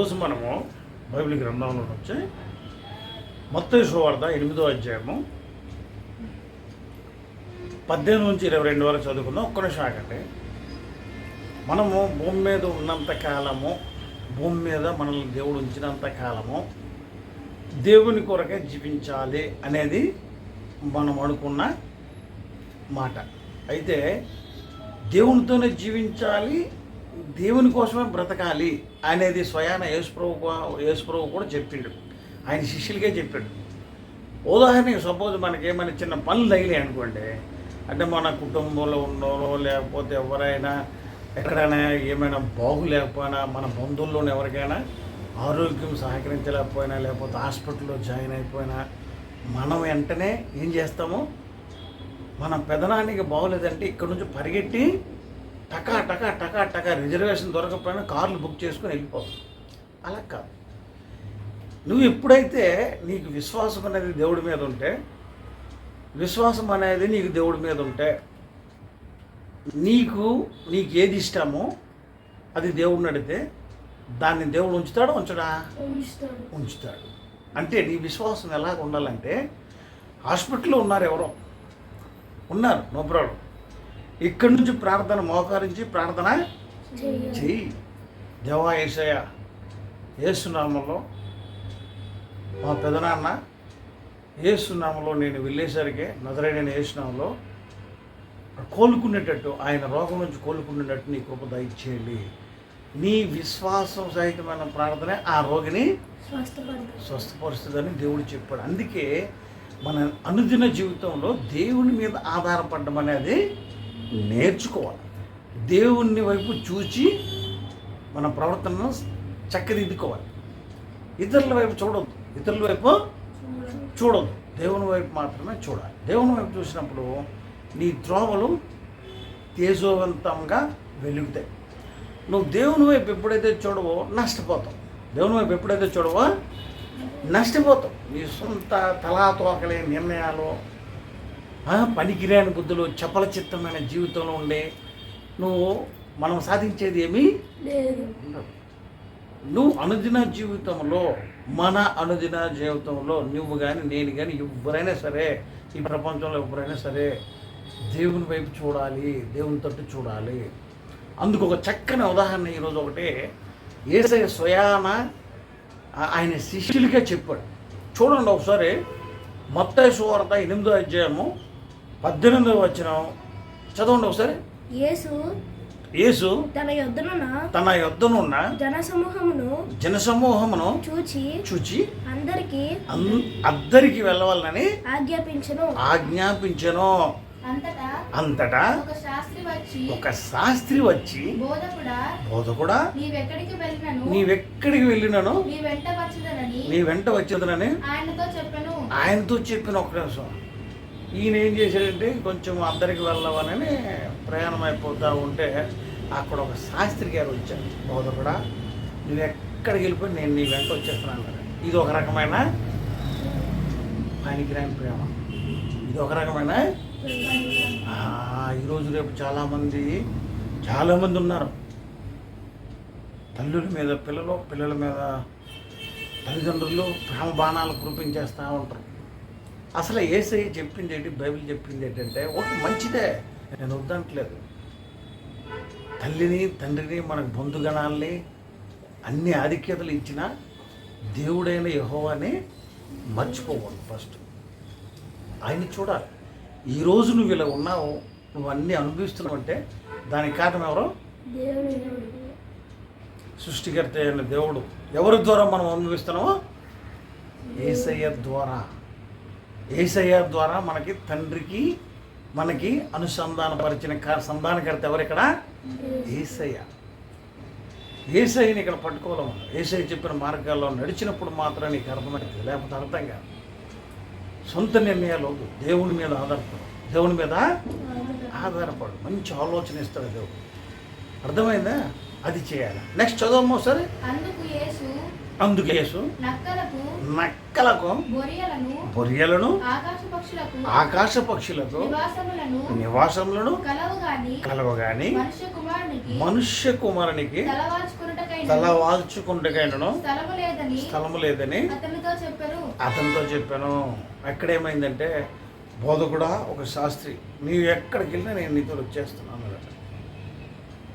రోజు మనము బైబిల్ గ్రంథంలో వచ్చి మొత్తం సువార్త ఎనిమిదో అధ్యాయము పద్దెనిమిది నుంచి ఇరవై రెండు వరకు చదువుకుందాం. ఒక్క నిమిషం ఆగండి. మనము భూమి మీద ఉన్నంత కాలము భూమి మీద మనల్ని దేవుడు ఉంచినంత కాలము దేవుని కొరకే జీవించాలి అనేది మనం అనుకున్న మాట. అయితే దేవునితోనే జీవించాలి దేవుని కోసమే బ్రతకాలి అనేది స్వయాన యేసుప్రభు యేసుప్రభు కూడా చెప్పిండు. ఆయన శిష్యులకే చెప్పాడు. ఉదాహరణకి సపోజ్ మనకి ఏమైనా చిన్న పనులు తగిలాయి అనుకోండి. అంటే మన కుటుంబంలో ఉన్నోళ్ళు లేకపోతే ఎవరైనా ఎక్కడైనా ఏమైనా బాగు లేకపోయినా మన బంధువుల్లోనే ఎవరికైనా ఆరోగ్యం సహకరించలేకపోయినా లేకపోతే హాస్పిటల్లో జాయిన్ అయిపోయినా మనం వెంటనే ఏం చేస్తాము? మన పెదనానికి బాగోలేదంటే ఇక్కడ నుంచి పరిగెట్టి టకా టకా టకా టకా రిజర్వేషన్ దొరకకపోయినా కార్లు బుక్ చేసుకొని వెళ్ళిపోతాం అలా కాదు. నువ్వు ఎప్పుడైతే నీకు విశ్వాసం అనేది దేవుడి మీద ఉంటే విశ్వాసం అనేది నీకు దేవుడి మీద ఉంటే నీకు నీకు ఏది ఇష్టమో అది దేవుడిని అడిగితే దాన్ని దేవుడు ఉంచుతాడా ఉంచడా? ఉంచుతాడు. ఉంచుతాడు. అంటే నీ విశ్వాసం ఎలాగ ఉండాలంటే హాస్పిటల్లో ఉన్నారు ఎవరో. ఉన్నారు నో ప్రాబ్లం. ఇక్కడి నుంచి ప్రార్థన మోకరించి ప్రార్థన. చెయ్యి. దేవా ఏసయ్య ఏసునామంలో మా పెదనాన్న ఏసునామంలో నేను వెళ్ళేసరికి నజరైన ఏసునామంలో కోలుకునేటట్టు ఆయన రోగం నుంచి కోలుకునేటట్టు నీ కృప దయచేయండి. నీ విశ్వాసం సహితమైన ప్రార్థనే ఆ రోగిని స్వస్థపరుస్తుందని దేవుడు చెప్పాడు. అందుకే మన అనుదిన జీవితంలో దేవుని మీద ఆధారపడడం అనేది నేర్చుకోవాలి. దేవుని వైపు చూచి మన ప్రవర్తనను చక్కదిద్దుకోవాలి. ఇతరుల వైపు చూడొద్దు. ఇతరుల వైపు చూడొద్దు. దేవుని వైపు మాత్రమే చూడాలి. దేవుని వైపు చూసినప్పుడు నీ త్రోవలు తేజోవంతంగా వెలుగుతాయి. నువ్వు దేవుని వైపు ఎప్పుడైతే చూడవో నష్టపోతావు. దేవుని వైపు ఎప్పుడైతే చూడవో నష్టపోతావు. నీ సొంత తలాతోకలే నిర్ణయాలు పనికిరాని బుద్ధులు చపల చిత్తమైన జీవితంలో ఉండే నువ్వు మనం సాధించేది ఏమీ నువ్వు అనుదిన జీవితంలో మన అనుదిన జీవితంలో నువ్వు కానీ నేను కానీ ఎవరైనా సరే ఈ ప్రపంచంలో ఎవరైనా సరే దేవుని వైపు చూడాలి దేవుని తట్టు చూడాలి. అందుకు ఒక చక్కని ఉదాహరణ ఈరోజు ఒకటి. ఏసై స్వయాన ఆయన శిష్యులకే చెప్పాడు. చూడండి ఒకసారి మొత్తం సువార్త ఎనిమిదో అధ్యాయము పద్దెనిమిదో వచ్చిన చదవండి ఒకసారి. యేసు యేసు తన యొద్దనున్న తన యొద్దనున్న జన సమూహమును జనసమూహమును చూచి చూచి అందరికి అద్దరికి వెళ్ళవాలని ఆజ్ఞాపించను. ఆజ్ఞాపించను. అంతటా ఒక శాస్త్రి వచ్చి బోధకుడా నీవెక్కడికి వెళ్ళినను? నీ వెంట వచ్చేదనని ఆయనతో చెప్పాను. ఆయనతో చెప్పిన ఒక నిమిషం. ఈయన ఏం చేశాడంటే కొంచెం అందరికి వెళ్ళవనని ప్రయాణం అయిపోతూ ఉంటే అక్కడ ఒక శాస్త్రి గారు వచ్చారు. బోధకుడా నువ్వు ఎక్కడికి వెళ్ళిపోయి నేను నీ వెంట వచ్చేస్తున్నాను ఇది ఒక రకమైన పనికిరాని ప్రేమ. ఇది ఒక రకమైన ఈరోజు రేపు చాలామంది చాలామంది ఉన్నారు. తల్లుల మీద పిల్లలు పిల్లల మీద తల్లిదండ్రులు ప్రేమ బాణాలు కురిపించేస్తూ ఉంటారు. అసలు ఏసై చెప్పింది ఏంటి బైబిల్ చెప్పింది ఏంటంటే ఒక మంచిదే. నేను వద్దంటలేదు. తల్లిని తండ్రిని మనకు బంధుగణాల్ని అన్ని ఆధిక్యతలు ఇచ్చిన దేవుడైన యహోవాని మర్చిపోవాలి ఫస్ట్. ఆయన చూడాలి. ఈరోజు నువ్వు ఇలా ఉన్నావు నువ్వు అన్నీ అనుభవిస్తున్నావు అంటే దానికి కారణం ఎవరు? సృష్టికర్త అయిన దేవుడు. ఎవరి ద్వారా మనం అనుభవిస్తున్నామో? ఏసయ్య ద్వారా. ఏసయ్య ద్వారా మనకి తండ్రికి మనకి అనుసంధానపరిచిన సంధానకర్త ఎవరు ఇక్కడ? ఏసయ్య. ఏసయ్యని ఇక్కడ పట్టుకోలేము ఏసయ్య చెప్పిన మార్గాల్లో నడిచినప్పుడు మాత్రం నీకు అర్థమవుతుంది లేకపోతే అర్థం కాదు. సొంత నిర్ణయాలు వద్దు దేవుని మీద ఆధారపడు. దేవుని మీద ఆధారపడు. మంచి ఆలోచన ఇస్తాడు దేవుడు. అర్థమైందా? అది చేయాలి. నెక్స్ట్ చదవమ్మో సరే అందుకు అందుకే నక్కలకు బొరియలను ఆకాశ పక్షులకు నివాసములను నివాసములను కలవు గాని కలవగాని మనుష్య కుమారునికి మనుష్య కుమారునికి తలవాల్చుకున్నటకైన తల వాల్చుకుంటకైనను స్థలము లేదని అతనితో చెప్పాను. అక్కడేమైందంటే బోధకుడా ఒక శాస్త్రి నీవు ఎక్కడికి వెళ్ళినా నేను నీతో వచ్చేస్తున్నాను.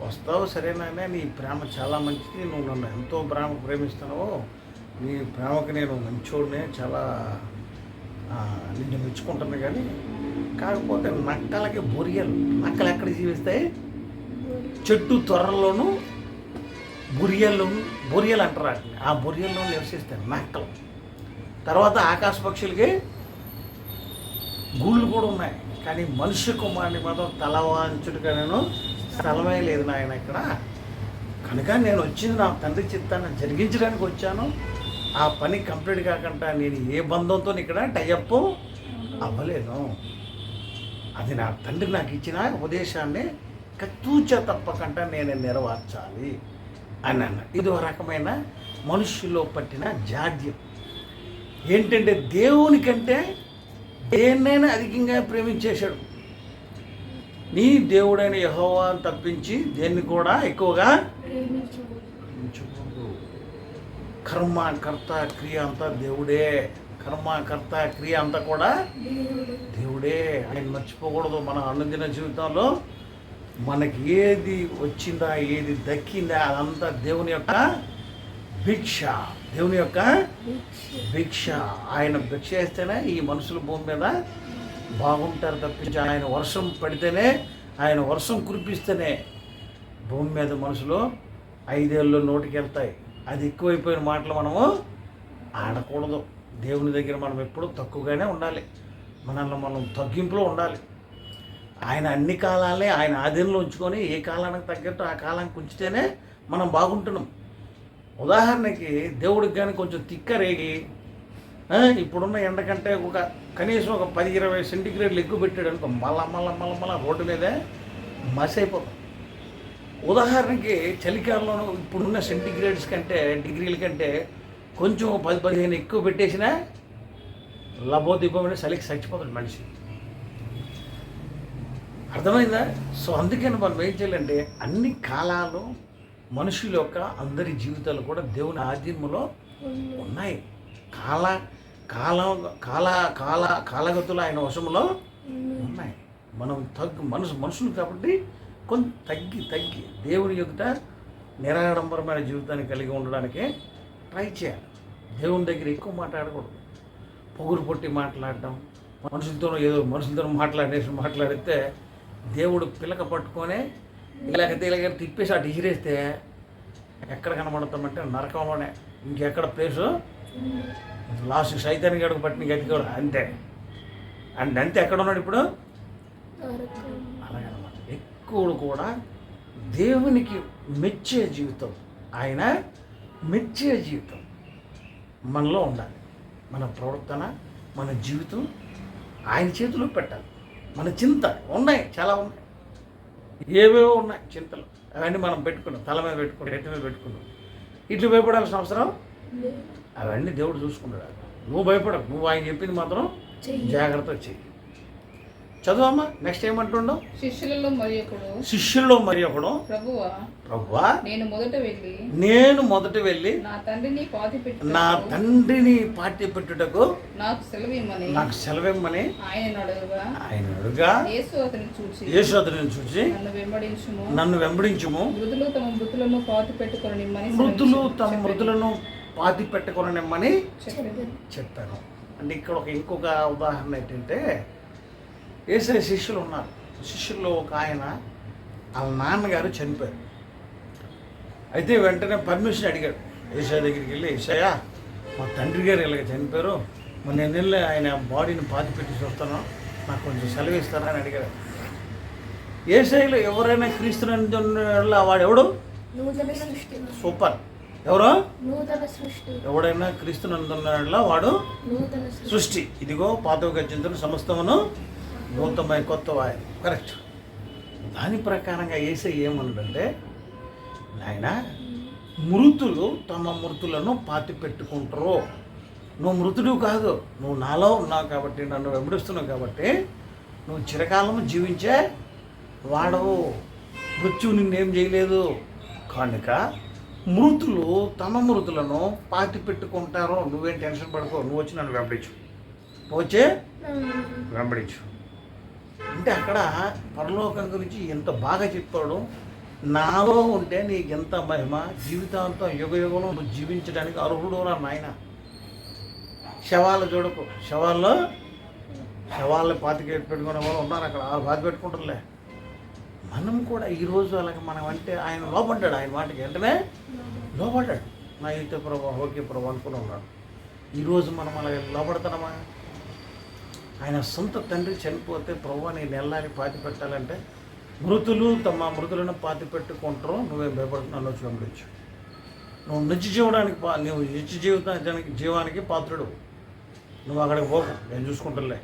వస్తావు సరేనాయనా నీ ప్రేమ చాలా మంచిది నువ్వు నన్ను ఎంతో ప్రేమ ప్రేమిస్తున్నావో నీ ప్రేమకి నేను మంచోడినే చాలా నిన్ను మెచ్చుకుంటుంది కానీ కాకపోతే నక్కలకి బొరియలు నక్కలు ఎక్కడ జీవిస్తాయి? చెట్టు త్వరలోను బొరియలు బొరియలు అంటారు వాటిని. ఆ బొరియల్లో నివసిస్తాయి నక్కలు. తర్వాత ఆకాశ పక్షులకి గూళ్ళు కూడా ఉన్నాయి. కానీ మనుష్య కుమారుని మాత్రం తలవాంచుడుగా నేను స్థలమే లేదు నాయన ఇక్కడ. కనుక నేను వచ్చింది నా తండ్రి చిత్తాన్ని జరిగించడానికి వచ్చాను. ఆ పని కంప్లీట్ కాకుండా నేను ఏ బంధంతో ఇక్కడ టైఅప్ అవ్వలేను. అది నా తండ్రి నాకు ఇచ్చిన ఉపదేశాన్ని కత్తూచ తప్పకుండా నేను నెరవేర్చాలి అని అన్న ఇది ఒక రకమైన మనుష్యులో పట్టిన జాడ్యం. ఏంటంటే దేవునికంటే దేన్నైనా అధికంగా ప్రేమించేశాడు. నీ దేవుడైన యహోవా తప్పించి దేన్ని కూడా ఎక్కువగా ప్రేమించము ప్రేమించకూడదు. కర్మ కర్త క్రియ అంతా దేవుడే. కర్మ కర్త క్రియ అంతా కూడా దేవుడు. ఆయన మర్చిపోకూడదు మన అనుదిన జీవితంలో మనకి ఏది వచ్చిందా ఏది దక్కిందా అదంతా దేవుని యొక్క భిక్ష. దేవుని యొక్క భిక్ష. భిక్ష. ఆయన భిక్ష వేస్తేనే ఈ మనుషుల భూమి మీద బాగుంటారు తప్పించి ఆయన వర్షం పడితేనే ఆయన వర్షం కురిపిస్తేనే భూమి మీద మనుషులు ఐదేళ్ళు నోటికి వెళ్తాయి అది ఎక్కువైపోయిన మాటలు మనము ఆడకూడదు. దేవుని దగ్గర మనం ఎప్పుడూ తక్కువగానే ఉండాలి. మనల్ని మనం తగ్గింపులో ఉండాలి. ఆయన అన్ని కాలాలే ఆయన ఆధీనంలో ఉంచుకొని ఏ కాలానికి తగ్గట్టు ఆ కాలానికి ఉంచితేనే మనం బాగుంటున్నాం. ఉదాహరణకి దేవుడికి కానీ కొంచెం తిక్క రేగి ఇప్పుడున్న ఎండ కంటే ఒక కనీసం ఒక పది ఇరవై సెంటిగ్రేడ్లు ఎక్కువ పెట్టాడు అనుకో మళ్ళా మళ్ళా మళ్ళా మళ్ళా రోడ్డు మీదే మసి అయిపోతాం ఉదాహరణకి చలికాలంలో ఇప్పుడున్న సెంటిగ్రేడ్స్ కంటే డిగ్రీల కంటే కొంచెం పది పదిహేను ఎక్కువ పెట్టేసినా లబోదిబ్బమైన చలికి చచ్చిపోతాడు మనిషి. అర్థమైందా? సో అందుకని మనం ఏం చేయాలంటే అన్ని కాలాలు మనుషుల యొక్క అందరి జీవితాలు కూడా దేవుని ఆధీనంలో ఉన్నాయి. కాల కాలం కాల కాల కాలగతులు ఆయన వశంలో ఉన్నాయి. మనం తగ్గు మనసు మనుషులు కాబట్టి కొంత తగ్గి తగ్గి దేవుని యొక్క నిరాడంబరమైన జీవితాన్ని కలిగి ఉండడానికి ట్రై చేయాలి. దేవుని దగ్గర ఎక్కువ మాట్లాడకూడదు. పొగురు పొట్టి మాట్లాడడం మనుషులతో ఏదో మనుషులతో మాట్లాడేసి మాట్లాడితే దేవుడు పిలక పట్టుకొని ఇలాగ ఇలాగ తిప్పేసి అటు ఇసిరేస్తే ఎక్కడ కనబడతామంటే నరకంలోనే. ఇంకెక్కడ ప్లేసు లాస్ట్ సైతాన్ని గడుకు పట్టిన గతి కూడా అంతే. అండ్ అంతే ఎక్కడ ఉన్నాడు ఇప్పుడు? అలాగనమాట ఎక్కువ కూడా దేవునికి మెచ్చే జీవితం. ఆయన మెచ్చే జీవితం. మనలో ఉండాలి. మన ప్రవర్తన మన జీవితం ఆయన చేతిలో పెట్టాలి. మన చింత ఉన్నాయి చాలా ఉన్నాయి. ఏవేవో ఉన్నాయి చింతలు. అవన్నీ మనం పెట్టుకున్నాం. తల మీద పెట్టుకున్నాం ఎట్టి మీద పెట్టుకున్నాం. ఇట్లు భయపడాల్సిన అవసరం అవన్నీ దేవుడు చూసుకుంటాడు. నువ్వు భయపడకు. నువ్వు ఆయన చెప్పింది మాత్రం. జాగ్రత్త చెయ్యి. చదువమ్మా నెక్స్ట్ ఏమంటుండవు? శిష్యులలో మరి ఒకడు. శిష్యుల్లో మరి ఒకడు? ప్రభువా ప్రభువా? నేను మొదట వెళ్ళి నేను మొదట వెళ్ళి నా తండ్రిని పాతి నా పెట్టి తండ్రిని పార్టీ పెట్టుటకు నాకు సెలవిమ్మని నాకు సెలవిమ్మని ఆయన అడుగుగా. ఆయన అడుగా యేసు అతని చూసి యేసోదరిని చూసి నన్ను వెంబడించుము. నన్ను వెంబడించుము. మృదులు తమ మృతులను పాతి పెట్టుకొని మృతులు తమ. మృతులను పాతి పెట్టుకొననిమ్మని చెప్పాను. చెప్పాను. అంటే ఇక్కడ ఒక ఇంకొక ఉదాహరణ ఏంటంటే ఏసే శిష్యులు ఉన్నారు. శిష్యుల్లో ఒక ఆయన వాళ్ళ నాన్నగారు చనిపోయారు. అయితే వెంటనే పర్మిషన్ అడిగాడు. ఏసా దగ్గరికి వెళ్ళి ఏసయ్యా మా తండ్రి గారు ఇలాగ చనిపోయారు. మరి నేను వెళ్ళి ఆయన బాడీని పాతి పెట్టి చూస్తాను నాకు కొంచెం సెలవు ఇస్తారా అని అడిగాడు. ఏసైలో ఎవరైనా క్రీస్తునందు వాడెవడు నూతన సృష్టి. సూపర్. ఎవరు? ఎవడైనా క్రీస్తునందున్నాడో వాడు? నూతన సృష్టి. ఇదిగో పాతవ గచ్చింతను సమస్తమును నూతనమై కొత్త వాయి కరెక్ట్ దాని ప్రకారంగా వేసే ఏమన్నాడంటే నాయన మృతులు తమ మృతులను పాతి పెట్టుకుంటారు నువ్వు మృతుడు కాదు. నువ్వు నాలో ఉన్నావు కాబట్టి నన్ను వెంబడిస్తున్నావు కాబట్టి నువ్వు చిరకాలం జీవించే వాడవు. మృత్యువు నిన్నేం చేయలేదు. కనుక మృతులు తమ మృతులను పాతి పెట్టుకుంటారో నువ్వేం టెన్షన్ పడుకో నువ్వు వచ్చి నన్ను వెంబడించు. వచ్చే? వెంబడించు. అంటే అక్కడ పరలోకం గురించి ఎంత బాగా చెప్పాడు నాలో ఉంటే నీకు ఎంత మహిమ జీవితాంతం యుగ యుగంలో జీవించడానికి అర్హుడు రా నాయన. శవాలు చూడకు. శవాల్లో? శవాల్లో పాతికి పెట్టుకునే వాళ్ళు ఉన్నారు అక్కడ. వాళ్ళు బాధ పెట్టుకుంటారులే. మనం కూడా ఈరోజు అలాగే మనం అంటే ఆయన లోపడ్డాడు ఆయన మాటకి వెంటనే లోపడ్డాడు. నా అయితే ప్రభా ఓకే ప్రభా అనుకుని ఉన్నాడు. ఈరోజు మనం అలాగే లోపడతామా? ఆయన సొంత తండ్రి చనిపోతే ప్రభు నేను నెల్లారి పాతి పెట్టాలంటే మృతులు తమ మృతులను పాతి పెట్టుకుంటారు నువ్వేం భయపడుతున్నావు వచ్చి నువ్వు నిత్య జీవడానికి పా నువ్వు నిత్య జీవితానికి జీవానికి పాత్రుడు. నువ్వు అక్కడికి పోకు నేను చూసుకుంటలే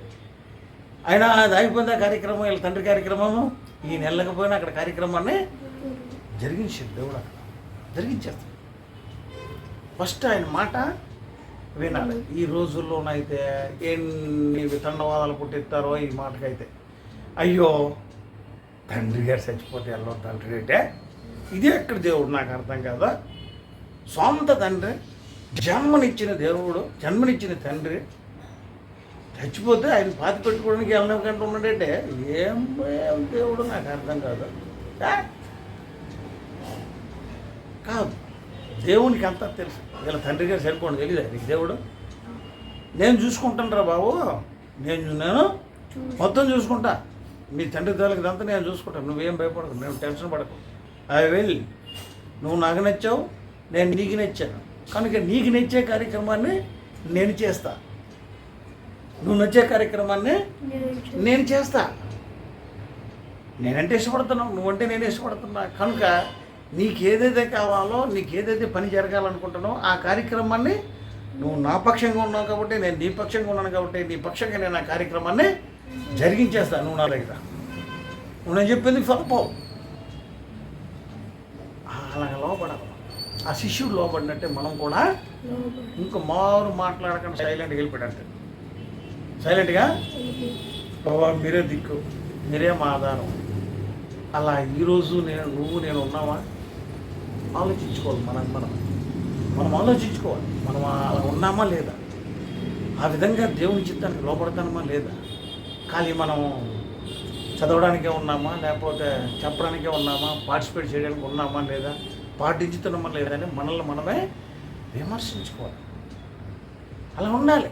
అయినా అది అయిపోయిందా కార్యక్రమం వీళ్ళ తండ్రి కార్యక్రమము? ఈ నెలకపోయినా అక్కడ కార్యక్రమాన్ని జరిగించాడు దేవుడు అక్కడ. జరిగించేస్తాడు. ఫస్ట్ ఆయన మాట వినాలి. ఈ రోజుల్లోనైతే ఎన్ని వితండవాదాలు పుట్టిస్తారో ఈ మాటకైతే. అయ్యో తండ్రి గారు చచ్చిపోతే వెళ్ళో తండ్రి అంటే ఇది ఎక్కడ దేవుడు నాకు అర్థం కాదా? సొంత తండ్రి జన్మనిచ్చిన దేవుడు జన్మనిచ్చిన తండ్రి చచ్చిపోతే ఆయన పాతి పెట్టుకోవడానికి వెళ్ళనివ్వకుండా ఉన్నాడంటే? ఏం దేవుడు నాకు అర్థం కాదు. కాదు. దేవునికి అంతా తెలుసు. వీళ్ళ తండ్రి గారు సరిపోండి తెలియదు నీకు దేవుడు? నేను చూసుకుంటానురా బాబు. నేను నేను మొత్తం చూసుకుంటా. మీ తండ్రి తల్లికి అంతా నేను చూసుకుంటాను నువ్వేం భయపడకు మేము టెన్షన్ పడకు. ఐ విల్ నువ్వు నాకు నచ్చావు నేను నీకు నచ్చాను. కనుక నీకు నచ్చే కార్యక్రమాన్ని నేను చేస్తాను నువ్వు నచ్చే కార్యక్రమాన్ని నేను చేస్తా. నేనంటే ఇష్టపడుతున్నావు నువ్వంటే నేను ఇష్టపడుతున్నా. కనుక నీకు ఏదైతే కావాలో నీకు ఏదైతే పని జరగాలనుకుంటున్నావో ఆ కార్యక్రమాన్ని నువ్వు నా పక్షంగా ఉన్నావు కాబట్టి నేను నీ పక్షంగా ఉన్నాను కాబట్టి నీ పక్షంగా నేను ఆ కార్యక్రమాన్ని జరిగించేస్తాను నువ్వు నా దగ్గర. నువ్వు నేను చెప్పింది ఫలపోవు అలాగ లోపడాలి ఆ శిష్యుడు లోపడినట్టే మనం కూడా ఇంకో మారు మాట్లాడకుండా సైలెంట్గా వెళ్ళిపోయాడంటే సైలెంట్గా? బాబా మీరే దిక్కు మీరే మా ఆధారం. అలా ఈరోజు నేను నువ్వు నేను ఉన్నావా ఆలోచించుకోవాలి మనం మనం. మనం ఆలోచించుకోవాలి. మనం అలా ఉన్నామా లేదా? ఆ విధంగా దేవుని చిత్తానికి లోపడతానమా లేదా? ఖాళీ మనం చదవడానికే ఉన్నామా? లేకపోతే చెప్పడానికే ఉన్నామా? పార్టిసిపేట్ చేయడానికి ఉన్నామా లేదా? పాటించుతున్నామా లేదా అని మనల్ని మనమే విమర్శించుకోవాలి. అలా ఉండాలి.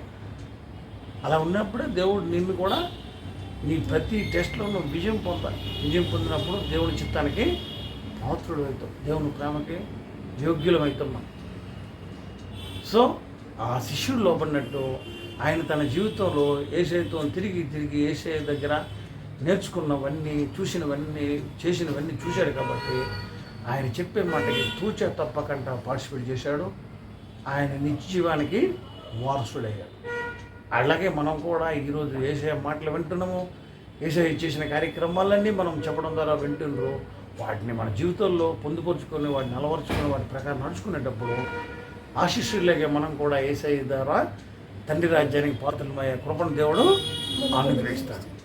అలా ఉన్నప్పుడే దేవుడు నిన్ను కూడా నీ ప్రతి టెస్ట్లో నువ్వు విజయం పొందాలి విజయం పొందినప్పుడు దేవుని చిత్తానికి పాత్రుడు అవుతాం దేవుని ప్రేమకి యోగ్యులం అవుతున్నాం సో ఆ శిష్యుడు లోపడినట్టు ఆయన తన జీవితంలో ఏసైతో తిరిగి తిరిగి ఏసఐ దగ్గర నేర్చుకున్నవన్నీ చూసినవన్నీ చేసినవన్నీ చూశాడు కాబట్టి ఆయన చెప్పే మాటకి తూచ తప్పకుండా పార్టిసిపేట్ చేశాడు. ఆయన నిత్యజీవానికి వారసుడయ్యాడు. అలాగే మనం కూడా ఈరోజు ఏసే మాటలు వింటున్నాము. ఏసే చేసిన కార్యక్రమాలన్నీ మనం చెప్పడం ద్వారా వింటున్నారు. వాటిని మన జీవితంలో పొందుపరుచుకొని వాటిని అలవరుచుకొని వాటి ప్రకారం నడుచుకునేటప్పుడు ఆశిష్యులాగే మనం కూడా ఏసఐ ద్వారా తండ్రి రాజ్యానికి పాత్రలమయ్యే కృపణ దేవుడు అనుగ్రహిస్తాడు.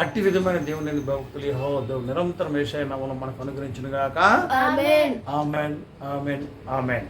అట్టి విధమైన దేవుని భక్తులు హో దేవుడు నిరంతరం ఏసఐ నమ్మలం మనకు అనుగ్రహించునుగాక. ఆమేన్. ఆమెన్. ఆమెన్. ఆమెన్.